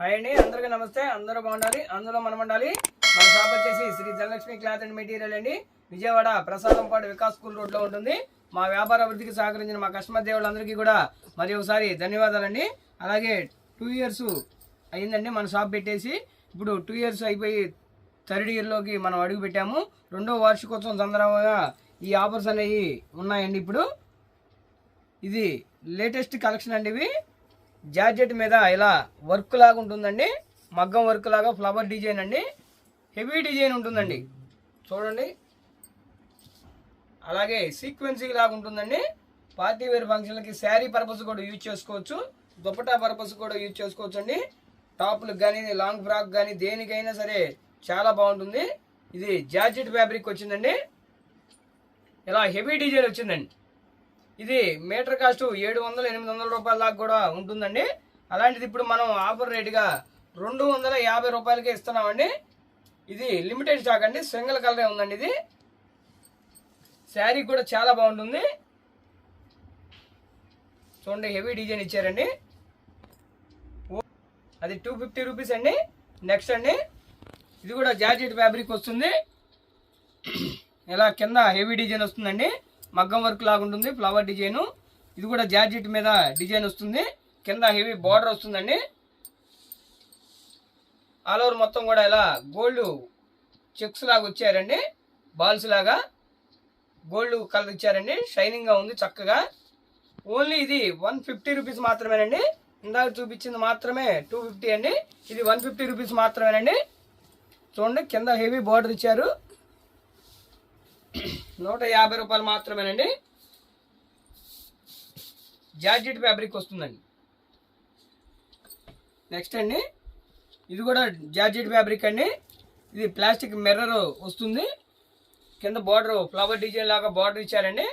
Hi అండి అందరికీ నమస్తే అందరూ బాగుండాలి అందులో మనం ఉండాలి. మన షాప్ వచ్చేసి Shri Dhanalakshmi cloth and material అండి. విజయవాడ ప్రసాదంపాడు వికాస్ స్కూల్ రోడ్లో ఉంటుంది. మా వ్యాపార అభివృద్ధికి సహకరించిన మా కస్టమర్ దేవుళ్ళందరికీ కూడా మరి ఒకసారి ధన్యవాదాలండి. అలాగే టూ ఇయర్స్ అయిందండి మన షాప్ పెట్టేసి. ఇప్పుడు టూ ఇయర్స్ అయిపోయి థర్డ్ ఇయర్లోకి మనం అడుగు పెట్టాము. రెండో వార్షికోత్సవం సందర్భంగా ఈ ఆఫర్స్ అనేవి ఉన్నాయండి ఇప్పుడు. ఇది లేటెస్ట్ కలెక్షన్ అండి ఇవి. జార్జెట్ మీద ఇలా వర్క్ లాగా ఉంటుందండి. మగ్గం వర్క్ లాగా ఫ్లవర్ డిజైన్ అండి. హెవీ డిజైన్ ఉంటుందండి. చూడండి. అలాగే సీక్వెన్సీ లాగా ఉంటుందండి. పార్టీ వేర్ ఫంక్షన్లకి శారీ పర్పస్ కూడా యూజ్ చేసుకోవచ్చు. దుపటా పర్పస్ కూడా యూజ్ చేసుకోవచ్చు అండి టాప్లకు కానీ లాంగ్ ఫ్రాక్ కానీ దేనికైనా సరే చాలా బాగుంటుంది. ఇది జార్జెట్ ఫ్యాబ్రిక్ వచ్చిందండి. ఇలా హెవీ డిజైన్ వచ్చిందండి. ఇది మీటర్ కాస్ట్ ఏడు వందల ఎనిమిది వందల రూపాయల దాకా కూడా ఉంటుందండి. అలాంటిది ఇప్పుడు మనం ఆఫర్ రేటుగా రెండు వందల యాభై రూపాయలకే ఇస్తున్నామండి. ఇది లిమిటెడ్ స్టాక్ అండి. సింగిల్ కలరే ఉందండి ఇది. శారీ కూడా చాలా బాగుంటుంది. చూడండి హెవీ డిజైన్ ఇచ్చారండి. అది టూ ఫిఫ్టీ రూపీస్ అండి. నెక్స్ట్ అండి ఇది కూడా జార్జెట్ ఫ్యాబ్రిక్ వస్తుంది. ఇలా కింద హెవీ డిజైన్ వస్తుందండి. మగ్గం వర్క్ లాగా ఉంటుంది ఫ్లవర్ డిజైన్ ఇది కూడా జార్జెట్ మీద డిజైన్ వస్తుంది. కింద హెవీ బార్డర్ వస్తుందండి. ఆల్ ఓవర్ మొత్తం కూడా ఇలా గోల్డ్ చెక్స్ లాగా వచ్చారండి. బాల్స్ లాగా గోల్డ్ కలర్ ఇచ్చారండి. షైనింగ్గా ఉంది చక్కగా. ఓన్లీ ఇది వన్ ఫిఫ్టీ రూపీస్ మాత్రమేనండి. ఇందాక చూపించింది మాత్రమే టూ ఫిఫ్టీ అండి. ఇది వన్ ఫిఫ్టీ రూపీస్ మాత్రమేనండి. చూడండి కింద హెవీ బార్డర్ ఇచ్చారు. నూట యాభై రూపాయలు మాత్రమేనండి. జార్జెట్ ఫ్యాబ్రిక్ వస్తుందండి. నెక్స్ట్ అండి ఇది కూడా జార్జెట్ ఫ్యాబ్రిక్ అండి. ఇది ప్లాస్టిక్ మిర్రర్ వస్తుంది. కింద బార్డర్ ఫ్లవర్ డిజైన్ లాగా బార్డర్ ఇచ్చారండి.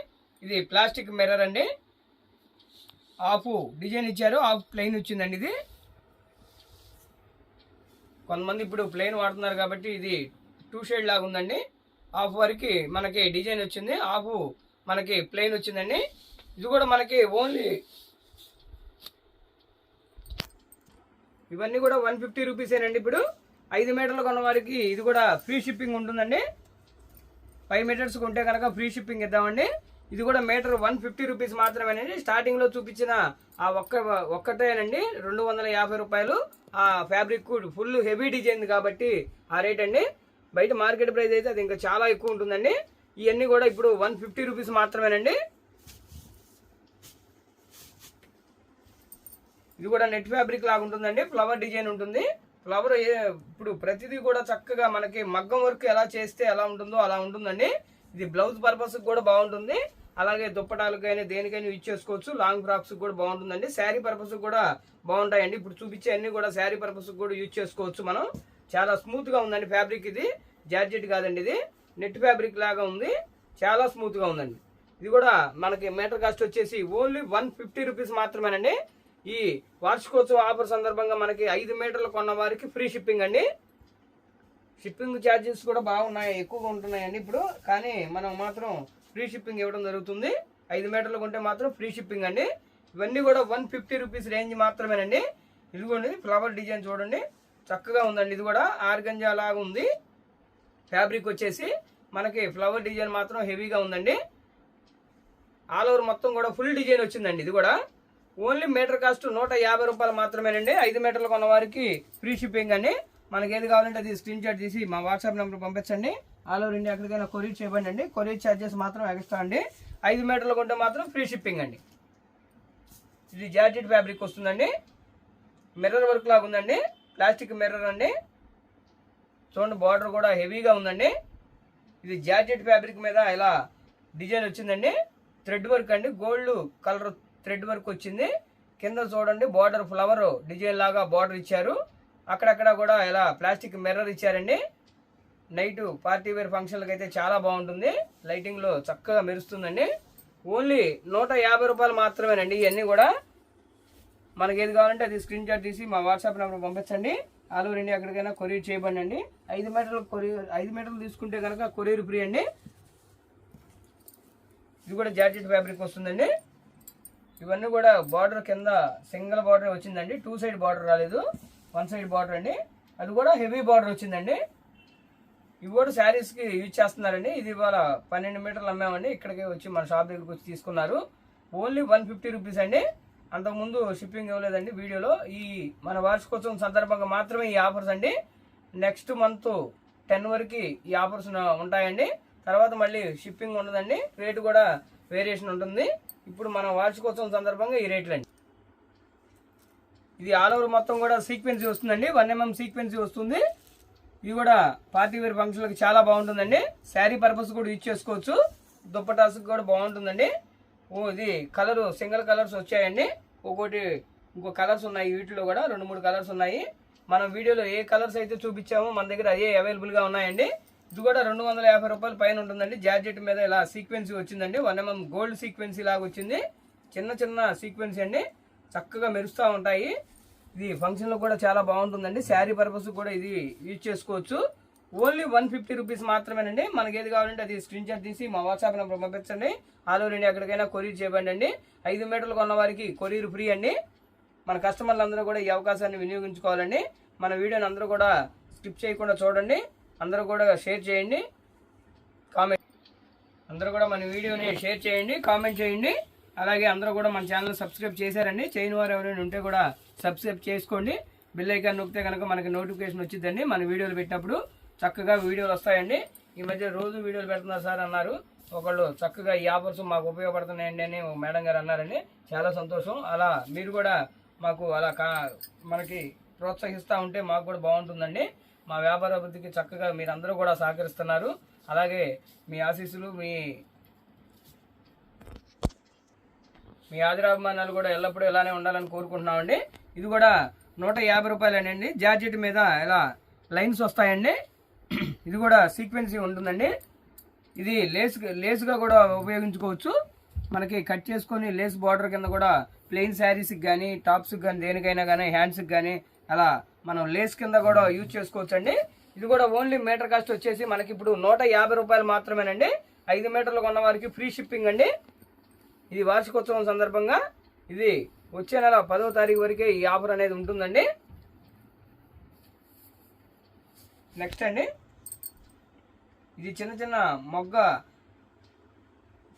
ఇది ప్లాస్టిక్ మిర్రర్ అండి. హాఫ్ డిజైన్ ఇచ్చారు హాఫ్ ప్లెయిన్ వచ్చిందండి ఇది. కొంతమంది ఇప్పుడు ప్లెయిన్ వాడుతున్నారు కాబట్టి ఇది టూ షేడ్ లాగా ఉందండి. హాఫ్ వరకు మనకి డిజైన్ వచ్చింది హాఫ్ మనకి ప్లెయిన్ వచ్చిందండి. ఇది కూడా మనకి ఓన్లీ ఇవన్నీ కూడా వన్ ఫిఫ్టీ రూపీసేనండి ఇప్పుడు. ఐదు మీటర్లు కొన్న వారికి ఇది కూడా ఫ్రీ షిప్పింగ్ ఉంటుందండి. ఫైవ్ మీటర్స్ కొంటే కనుక ఫ్రీ షిప్పింగ్ ఇద్దామండి. ఇది కూడా మీటర్ వన్ ఫిఫ్టీ రూపీస్ మాత్రమేనండి. స్టార్టింగ్లో చూపించిన ఆ ఒక్క ఒక్కటేనండి. రెండు వందల యాభై రూపాయలు. ఆ ఫ్యాబ్రిక్ ఫుల్ హెవీ డిజైన్ కాబట్టి ఆ రేట్ అండి. బయట మార్కెట్ ప్రైస్ అయితే అది ఇంకా చాలా ఎక్కువ ఉంటుందండి. ఇవన్నీ కూడా ఇప్పుడు వన్ ఫిఫ్టీ రూపీస్ మాత్రమేనండి. ఇది కూడా నెట్ ఫ్యాబ్రిక్ లాగా ఉంటుందండి. ఫ్లవర్ డిజైన్ ఉంటుంది. ఫ్లవర్ ఇప్పుడు ప్రతిదీ కూడా చక్కగా మనకి మగ్గం వర్క్ ఎలా చేస్తే ఎలా ఉంటుందో అలా ఉంటుందండి. ఇది బ్లౌజ్ పర్పస్కి కూడా బాగుంటుంది. అలాగే దుప్పటాలకైనా దేనికైనా యూజ్ చేసుకోవచ్చు. లాంగ్ ఫ్రాక్స్ కూడా బాగుంటుందండి. శారీ పర్పస్ కూడా బాగుంటాయండి. ఇప్పుడు చూపించే అన్ని కూడా శారీ పర్పస్ కూడా యూజ్ చేసుకోవచ్చు మనం. చాలా స్మూత్గా ఉందండి ఫ్యాబ్రిక్ ఇది. జార్జెట్ కాదండి ఇది. నెట్ ఫ్యాబ్రిక్ లాగా ఉంది. చాలా స్మూత్గా ఉందండి. ఇది కూడా మనకి మీటర్ కాస్ట్ వచ్చేసి ఓన్లీ వన్ ఫిఫ్టీ రూపీస్ మాత్రమేనండి. ఈ వార్షికోత్సవ ఆఫర్ సందర్భంగా మనకి ఐదు మీటర్లు కొన్న వారికి ఫ్రీ షిప్పింగ్ అండి. షిప్పింగ్ ఛార్జెస్ కూడా బాగున్నాయి ఎక్కువగా ఉంటున్నాయండి ఇప్పుడు. కానీ మనం మాత్రం ఫ్రీ షిప్పింగ్ ఇవ్వడం జరుగుతుంది. ఐదు మీటర్లు కొంటే మాత్రం ఫ్రీ షిప్పింగ్ అండి. ఇవన్నీ కూడా వన్ ఫిఫ్టీ రూపీస్ రేంజ్ మాత్రమేనండి. ఇదిగోండి ఫ్లవర్ డిజైన్ చూడండి. చక్కగా ఉందండి. ఇది కూడా ఆర్గంజా లాగా ఉంది. ఫ్యాబ్రిక్ వచ్చేసి మనకి ఫ్లవర్ డిజైన్ మాత్రం హెవీగా ఉందండి. ఆల్ ఓవర్ మొత్తం కూడా ఫుల్ డిజైన్ వచ్చిందండి ఇది కూడా. ఓన్లీ మీటర్ కాస్ట్ నూట యాభై రూపాయలు మాత్రమేనండి. ఐదు మీటర్లు కొన్న వారికి ఫ్రీ షిప్పింగ్ అండి. మనకి ఏది కావాలంటే అది స్క్రీన్ షాట్ తీసి మా వాట్సాప్ నెంబర్ పంపించండి. ఆల్ ఓవర్ ఇండియా ఎక్కడికైనా కొరియర్ చేయబండి అండి. కొరియర్ ఛార్జెస్ మాత్రం ఎక్స్ట్రా అండి. ఐదు మీటర్లు కొంటే మాత్రం ఫ్రీ షిప్పింగ్ అండి. ఇది జార్జెట్ ఫ్యాబ్రిక్ వస్తుందండి. మిర్రర్ వర్క్ లాగా ఉందండి. ప్లాస్టిక్ మిర్రర్ అండి. చూడండి బార్డర్ కూడా హెవీగా ఉందండి. ఇది జార్జెట్ ఫ్యాబ్రిక్ మీద ఇలా డిజైన్ వచ్చిందండి. థ్రెడ్ వర్క్ అండి. గోల్డ్ కలర్ థ్రెడ్ వర్క్ వచ్చింది. కింద చూడండి బార్డర్ ఫ్లవర్ డిజైన్ లాగా బార్డర్ ఇచ్చారు. అక్కడక్కడ కూడా ఇలా ప్లాస్టిక్ మిర్రర్ ఇచ్చారండి. నైట్ పార్టీ వేర్ ఫంక్షన్లకు అయితే చాలా బాగుంటుంది. లైటింగ్లో చక్కగా మెరుస్తుందండి. ఓన్లీ నూట యాభై రూపాయలు మాత్రమేనండి ఇవన్నీ కూడా. మనకి ఏది కావాలంటే అది స్క్రీన్ షాట్ తీసి మా వాట్సాప్ నెంబర్ పంపించండి. ఆల్ ఓవర్ ఇండియా ఎక్కడికైనా కొరియర్ చేయబండి అండి. ఐదు మీటర్లు కొరియర్ ఐదు మీటర్లు తీసుకుంటే కనుక కొరియర్ ఫ్రీ అండి. ఇది కూడా జార్జెట్ ఫ్యాబ్రిక్ వస్తుందండి. ఇవన్నీ కూడా బార్డర్ కింద సింగిల్ బార్డర్ వచ్చిందండి. టూ సైడ్ బార్డర్ రాలేదు. వన్ సైడ్ బార్డర్ అండి. అది కూడా హెవీ బార్డర్ వచ్చిందండి. ఇవి కూడా శారీస్కి యూజ్ చేస్తున్నారండి. ఇది ఇవాళ పన్నెండు మీటర్లు అమ్మామండి. ఇక్కడికి వచ్చి మన షాప్ దగ్గరికి వచ్చి తీసుకున్నారు. ఓన్లీ వన్ ఫిఫ్టీ రూపీస్ అండి. అంతకుముందు షిప్పింగ్ ఇవ్వలేదండి. వీడియోలో ఈ మన వార్షికోత్సవం సందర్భంగా మాత్రమే ఈ ఆఫర్స్ అండి. నెక్స్ట్ మంత్ టెన్ వరకు ఈ ఆఫర్స్ ఉంటాయండి. తర్వాత మళ్ళీ షిప్పింగ్ ఉండదండి. రేటు కూడా వేరియేషన్ ఉంటుంది. ఇప్పుడు మన వార్షికోత్సవం సందర్భంగా ఈ రేట్లు అండి ఇది ఆల్ ఓవర్ మొత్తం కూడా సీక్వెన్సీ వస్తుందండి. వన్ ఎంఎం సీక్వెన్సీ వస్తుంది. ఇది కూడా పార్టీ వేర్ ఫంక్షన్లకు చాలా బాగుంటుందండి. శారీ పర్పస్ కూడా యూజ్ చేసుకోవచ్చు. దుప్పటాస్ కూడా బాగుంటుందండి. ఇది కలర్ సింగిల్ కలర్స్ వచ్చాయండి. ఒక్కోటి ఇంకో కలర్స్ ఉన్నాయి వీటిలో కూడా రెండు మూడు కలర్స్ ఉన్నాయి. మనం వీడియోలో ఏ కలర్స్ అయితే చూపించామో మన దగ్గర అదే అవైలబుల్గా ఉన్నాయండి. ఇది కూడా రెండు వందల యాభై రూపాయల పైన ఉంటుందండి. జార్జెట్ మీద ఇలా సీక్వెన్సీ వచ్చిందండి. వన్ ఎంఎం గోల్డ్ సీక్వెన్సీ లాగా వచ్చింది. చిన్న చిన్న సీక్వెన్సీ అండి. చక్కగా మెరుస్తూ ఉంటాయి. ఇది ఫంక్షన్లో కూడా చాలా బాగుంటుందండి. శారీ పర్పస్ కూడా ఇది యూజ్ చేసుకోవచ్చు. ఓన్లీ వన్ ఫిఫ్టీ రూపీస్ మాత్రమేనండి. మనకి ఏది కావాలంటే అది స్క్రీన్ షాట్ తీసి మా వాట్సాప్ నెంబర్ పంపించండి. ఆల్ ఓవర్ ఇండియా ఎక్కడికైనా కొరియర్ చేయబండి అండి ఐదు మీటర్లు కొన్న వారికి కొరియర్ ఫ్రీ అండి. మన కస్టమర్లు అందరూ కూడా ఈ అవకాశాన్ని వినియోగించుకోవాలండి. మన వీడియోని అందరూ కూడా స్కిప్ చేయకుండా చూడండి. అందరూ కూడా షేర్ చేయండి. కామెంట్ అందరూ కూడా మన వీడియోని షేర్ చేయండి కామెంట్ చేయండి. అలాగే అందరూ కూడా మన ఛానల్ సబ్స్క్రైబ్ చేశారండి. చేయని వారు ఎవరైనా ఉంటే కూడా సబ్స్క్రైబ్ చేసుకోండి. బిల్ ఐకాన్ నొక్కితే కనుక మనకి నోటిఫికేషన్ వచ్చిందండి మన వీడియోలు పెట్టినప్పుడు చక్కగా వీడియోలు వస్తాయండి. ఈ మధ్య రోజు వీడియోలు పెడుతున్నారు సార్ అన్నారు. ఒకళ్ళు చక్కగా ఈ ఆఫర్స్ మాకు ఉపయోగపడుతున్నాయండి అని మేడం గారు అన్నారండి. చాలా సంతోషం. అలా మీరు కూడా మాకు అలా కా మనకి ప్రోత్సహిస్తూ ఉంటే మాకు కూడా బాగుంటుందండి. మా వ్యాపార అభివృద్ధికి చక్కగా మీరందరూ కూడా సహకరిస్తున్నారు. అలాగే మీ ఆశీస్సులు మీ మీ ఆదరాభిమానాలు కూడా ఎల్లప్పుడూ ఇలానే ఉండాలని కోరుకుంటున్నామండి. ఇది కూడా నూట యాభై రూపాయలేనండి. జార్జెట్ మీద ఇలా లైన్స్ వస్తాయండి. ఇది కూడా సీక్వెన్సీ ఉంటుందండి. ఇది లేస్ లేస్గా కూడా ఉపయోగించుకోవచ్చు. మనకి కట్ చేసుకొని లేస్ బార్డర్ కింద కూడా ప్లెయిన్ శారీస్కి కానీ టాప్స్కి కానీ దేనికైనా కానీ హ్యాండ్స్కి కానీ అలా మనం లేస్ కింద కూడా యూజ్ చేసుకోవచ్చు అండి ఇది కూడా ఓన్లీ మీటర్ కాస్ట్ వచ్చేసి మనకి ఇప్పుడు నూట యాభై రూపాయలు మాత్రమేనండి. ఐదు మీటర్లు కొన్న వారికి ఫ్రీ షిప్పింగ్ అండి. ఇది వార్షికోత్సవం సందర్భంగా ఇది వచ్చే నెల పదో తారీఖు వరకే ఈ ఆఫర్ అనేది ఉంటుందండి. నెక్స్ట్ అండి. ఇది చిన్న చిన్న మొగ్గ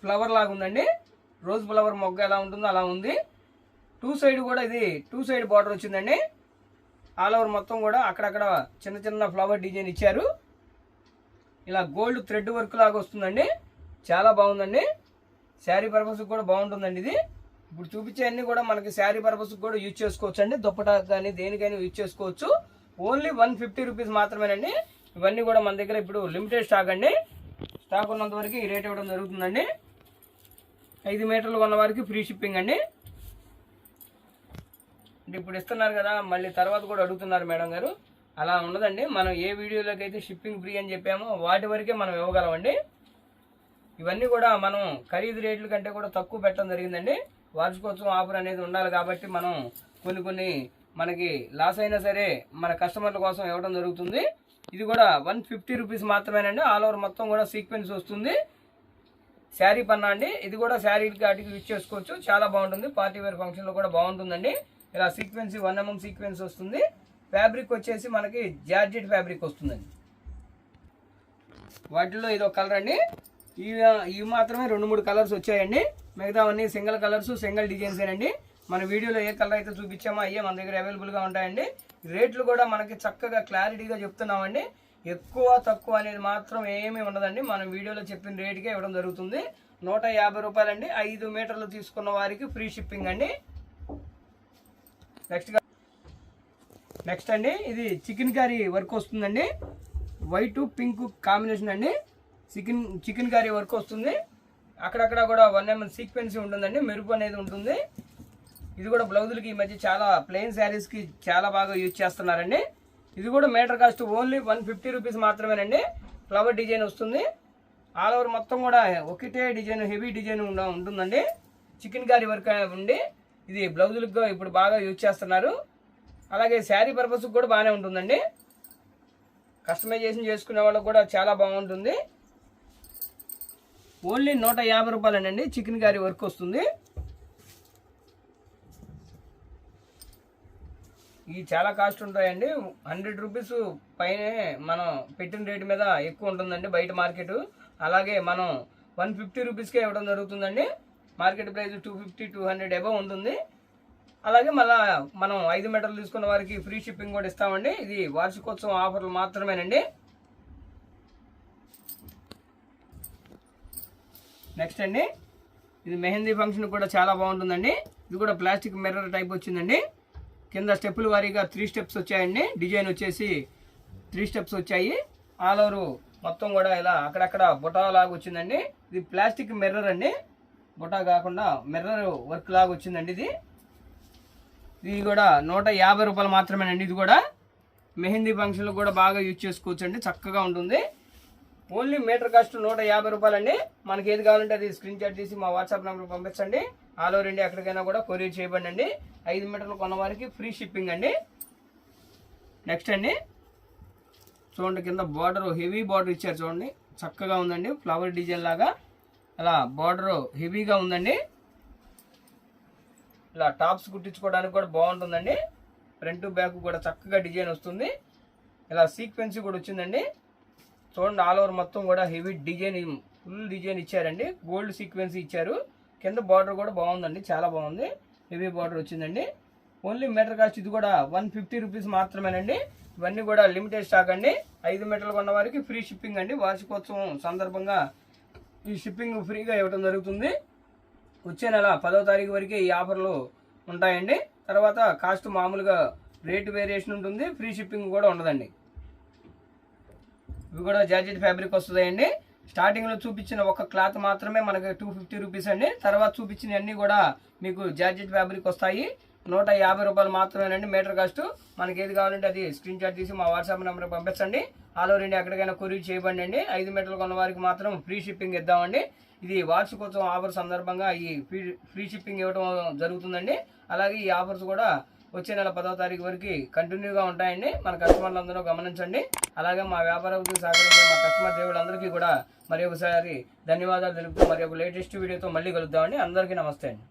ఫ్లవర్ లాగా ఉందండి. రోజ్ ఫ్లవర్ మొగ్గ ఎలా ఉంటుందో అలా ఉంది. టూ సైడ్ కూడా ఇది టూ సైడ్ బార్డర్ వచ్చిందండి. ఆల్ ఓవర్ మొత్తం కూడా అక్కడక్కడ చిన్న చిన్న ఫ్లవర్ డిజైన్ ఇచ్చారు. ఇలా గోల్డ్ థ్రెడ్ వర్క్ లాగా వస్తుందండి. చాలా బాగుందండి. శారీ పర్పస్ కూడా బాగుంటుందండి ఇది. ఇప్పుడు చూపించే అన్నీ కూడా మనకి శారీ పర్పస్కి కూడా యూజ్ చేసుకోవచ్చు అండి దుప్పటా కానీ దేనికైనా యూజ్ చేసుకోవచ్చు. ఓన్లీ వన్ ఫిఫ్టీ రూపీస్ మాత్రమేనండి. ఇవన్నీ కూడా మన దగ్గర ఇప్పుడు లిమిటెడ్ స్టాక్ అండి. స్టాక్ ఉన్నంత వరకు ఈ రేట్ ఇవ్వడం జరుగుతుందండి. ఐదు మీటర్లు కొన్న వారికి ఫ్రీ షిప్పింగ్ అండి. అంటే ఇప్పుడు ఇస్తున్నారు కదా మళ్ళీ తర్వాత కూడా అడుగుతున్నారు మేడం గారు. అలా ఉండదండి. మనం ఏ వీడియోలోకి అయితే షిప్పింగ్ ఫ్రీ అని చెప్పామో వాటి వరకే మనం ఇవ్వగలమండి. ఇవన్నీ కూడా మనం ఖరీదు రేట్ల కంటే కూడా తక్కువ పెట్టడం జరిగిందండి. వార్షికోత్సవం ఆఫర్ అనేది ఉండాలి కాబట్టి మనం కొన్ని కొన్ని మనకి లాస్ అయినా సరే మన కస్టమర్ల కోసం ఇవ్వడం జరుగుతుంది. ఇది కూడా వన్ ఫిఫ్టీ రూపీస్ మాత్రమేనండి. ఆల్ ఓవర్ మొత్తం కూడా సీక్వెన్స్ వస్తుంది. శారీ పన్నా అండి. ఇది కూడా శారీకి వాటికి యూజ్ చేసుకోవచ్చు. చాలా బాగుంటుంది. పార్టీ వేర్ ఫంక్షన్లో కూడా బాగుంటుందండి. ఇలా సీక్వెన్స్ వన్ ఎంఎం సీక్వెన్స్ వస్తుంది. ఫ్యాబ్రిక్ వచ్చేసి మనకి జార్జెట్ ఫ్యాబ్రిక్ వస్తుందండి. వాటిలో ఇది ఒక కలర్ అండి ఇవి ఇవి మాత్రమే రెండు మూడు కలర్స్ వచ్చాయండి. మిగతావన్నీ సింగిల్ కలర్స్ సింగిల్ డిజైన్స్ అండి మన వీడియోలో ఏ కలర్ అయితే చూపించామో అయ్యే మన దగ్గర అవైలబుల్గా ఉంటాయండి. రేట్లు కూడా మనకి చక్కగా క్లారిటీగా చెప్తున్నామండి. ఎక్కువ తక్కువ అనేది మాత్రం ఏమీ ఉండదండి. మనం వీడియోలో చెప్పిన రేటుకే ఇవ్వడం జరుగుతుంది. నూట యాభై రూపాయలండి. ఐదు మీటర్లు తీసుకున్న వారికి ఫ్రీ షిప్పింగ్ అండి. నెక్స్ట్ నెక్స్ట్ అండి ఇది చికెన్ కర్రీ వర్క్ వస్తుందండి. వైట్ పింక్ కాంబినేషన్ అండి. చికెన్ చికెన్ కర్రీ వర్క్ వస్తుంది. అక్కడక్కడ కూడా వన్ ఎంఎల్ సీక్వెన్సీ ఉంటుందండి. మెరుపు అనేది ఉంటుంది. ఇది కూడా బ్లౌజులకి ఈ మధ్య చాలా ప్లెయిన్ శారీస్కి చాలా బాగా యూజ్ చేస్తున్నారండి. ఇది కూడా metre cost only one fifty rupees మాత్రమేనండి. ఫ్లవర్ డిజైన్ వస్తుంది. ఆల్ ఓవర్ మొత్తం కూడా ఒకటే డిజైన్ హెవీ డిజైన్ ఉంటుందండి. చికెన్ కర్రీ వర్క్ ఉండి ఇది బ్లౌజులకు ఇప్పుడు బాగా యూజ్ చేస్తున్నారు. అలాగే శారీ పర్పస్కి కూడా బాగానే ఉంటుందండి. కస్టమైజేషన్ చేసుకునే వాళ్ళకి కూడా చాలా బాగుంటుంది. ఓన్లీ నూట యాభై రూపాయలనండి చికెన్ కర్రీ వర్క్ వస్తుంది. ఇవి చాలా కాస్ట్ ఉంటాయండి. హండ్రెడ్ రూపీస్ పైనే మనం పెట్టిన రేటు మీద ఎక్కువ ఉంటుందండి బయట మార్కెట్ అలాగే మనం వన్ ఫిఫ్టీ రూపీస్కే ఇవ్వడం జరుగుతుందండి. Market price two fifty two hundred above ఉంటుంది. అలాగే మళ్ళా మనం ఐదు మీటర్లు తీసుకున్న వారికి ఫ్రీ షిప్పింగ్ కూడా ఇస్తామండి. ఇది వార్షికోత్సవం ఆఫర్లు మాత్రమేనండి. నెక్స్ట్ అండి. ఇది మెహందీ ఫంక్షన్ కూడా చాలా బాగుంటుందండి. ఇది కూడా ప్లాస్టిక్ మిర్రర్ టైప్ వచ్చిందండి. కింద స్టెప్పుల వారీగా త్రీ స్టెప్స్ వచ్చాయండి. డిజైన్ వచ్చేసి త్రీ స్టెప్స్ వచ్చాయి. ఆల్ ఓవర్ మొత్తం కూడా ఇలా అక్కడక్కడ బుటా లాగా వచ్చిందండి. ఇది ప్లాస్టిక్ మిర్రర్ అండి. బుటా కాకుండా మిర్రర్ వర్క్ లాగా వచ్చిందండి ఇది. ఇది కూడా నూట యాభై రూపాయలు మాత్రమేనండి ఇది కూడా. మెహందీ ఫంక్షన్లో కూడా బాగా యూజ్ చేసుకోవచ్చు అండి చక్కగా ఉంటుంది. ఓన్లీ మీటర్ కాస్ట్ నూట యాభై రూపాయలండి. మనకి ఏది కావాలంటే అది స్క్రీన్ షాట్ తీసి మా వాట్సాప్ నెంబర్ పంపించండి. ఆల్ ఓవర్ ఇండియా ఎక్కడికైనా కూడా కొరియర్ చేయబడి అండి ఐదు మీటర్లు కొన్న వారికి ఫ్రీ షిప్పింగ్ అండి. నెక్స్ట్ అండి. చూడండి కింద బార్డర్ హెవీ బార్డర్ ఇచ్చారు చూడండి. చక్కగా ఉందండి. ఫ్లవర్ డిజైన్ లాగా. అలా బార్డర్ హెవీగా ఉందండి. ఇలా టాప్స్ కుట్టించుకోవడానికి కూడా బాగుంటుందండి. ఫ్రంట్ బ్యాక్ కూడా చక్కగా డిజైన్ వస్తుంది. ఇలా సీక్వెన్స్ కూడా వచ్చిందండి. చూడండి ఆల్ ఓవర్ మొత్తం కూడా హెవీ డిజైన్ ఫుల్ డిజైన్ ఇచ్చారండి. గోల్డ్ సీక్వెన్స్ ఇచ్చారు. కింద బార్డర్ కూడా బాగుందండి చాలా బాగుంది. హెవీ బార్డర్ వచ్చిందండి. ఓన్లీ మీటర్ కాస్ట్ ఇది కూడా వన్ ఫిఫ్టీ రూపీస్ మాత్రమేనండి. ఇవన్నీ కూడా లిమిటెడ్ స్టాక్ అండి. ఐదు మీటర్లు కొన్న వారికి ఫ్రీ షిప్పింగ్ అండి. వార్షికోత్సవం సందర్భంగా ఈ షిప్పింగ్ ఫ్రీగా ఇవ్వడం జరుగుతుంది. వచ్చే నెల పదో తారీఖు వరకు ఈ ఆఫర్లు ఉంటాయండి. తర్వాత కాస్ట్ మామూలుగా రేటు వేరియేషన్ ఉంటుంది. ఫ్రీ షిప్పింగ్ కూడా ఉండదండి. ఇవి కూడా జార్జెట్ ఫ్యాబ్రిక్ వస్తుందండి. స్టార్టింగ్లో చూపించిన ఒక క్లాత్ మాత్రమే మనకి టూ ఫిఫ్టీ రూపీస్ అండి. తర్వాత చూపించిన అన్ని కూడా మీకు జార్జెట్ ఫ్యాబ్రిక్ వస్తాయి. నూట యాభై రూపాయలు మాత్రమేనండి మీటర్ కాస్ట్. మనకి ఏది కావాలంటే అది స్క్రీన్ షాట్ తీసి మా వాట్సాప్ నెంబర్ పంపించండి. ఆల్ ఓవర్ ఇండియా ఎక్కడికైనా కొరియర్ చేయబండి అండి. ఐదు మీటర్లు కొన్న వారికి మాత్రం ఫ్రీ షిప్పింగ్ ఇద్దామండి. ఇది వార్షికోత్సవం ఆఫర్ సందర్భంగా ఈ ఫ్రీ ఫ్రీ షిప్పింగ్ ఇవ్వడం జరుగుతుందండి. అలాగే ఈ ఆఫర్స్ కూడా వచ్చే నెల పదవ తారీఖు వరకు కంటిన్యూగా ఉంటాయండి. మన కస్టమర్లు అందరూ గమనించండి. అలాగే మా వ్యాపార అభివృద్ధికి సహకరించే మా కస్టమర్ దేవుళ్ళందరికీ కూడా మరి ఒకసారి ధన్యవాదాలు తెలుపుతూ మరి ఒక లేటెస్ట్ వీడియోతో మళ్ళీ కలుద్దామండి. అందరికీ నమస్తే అండి.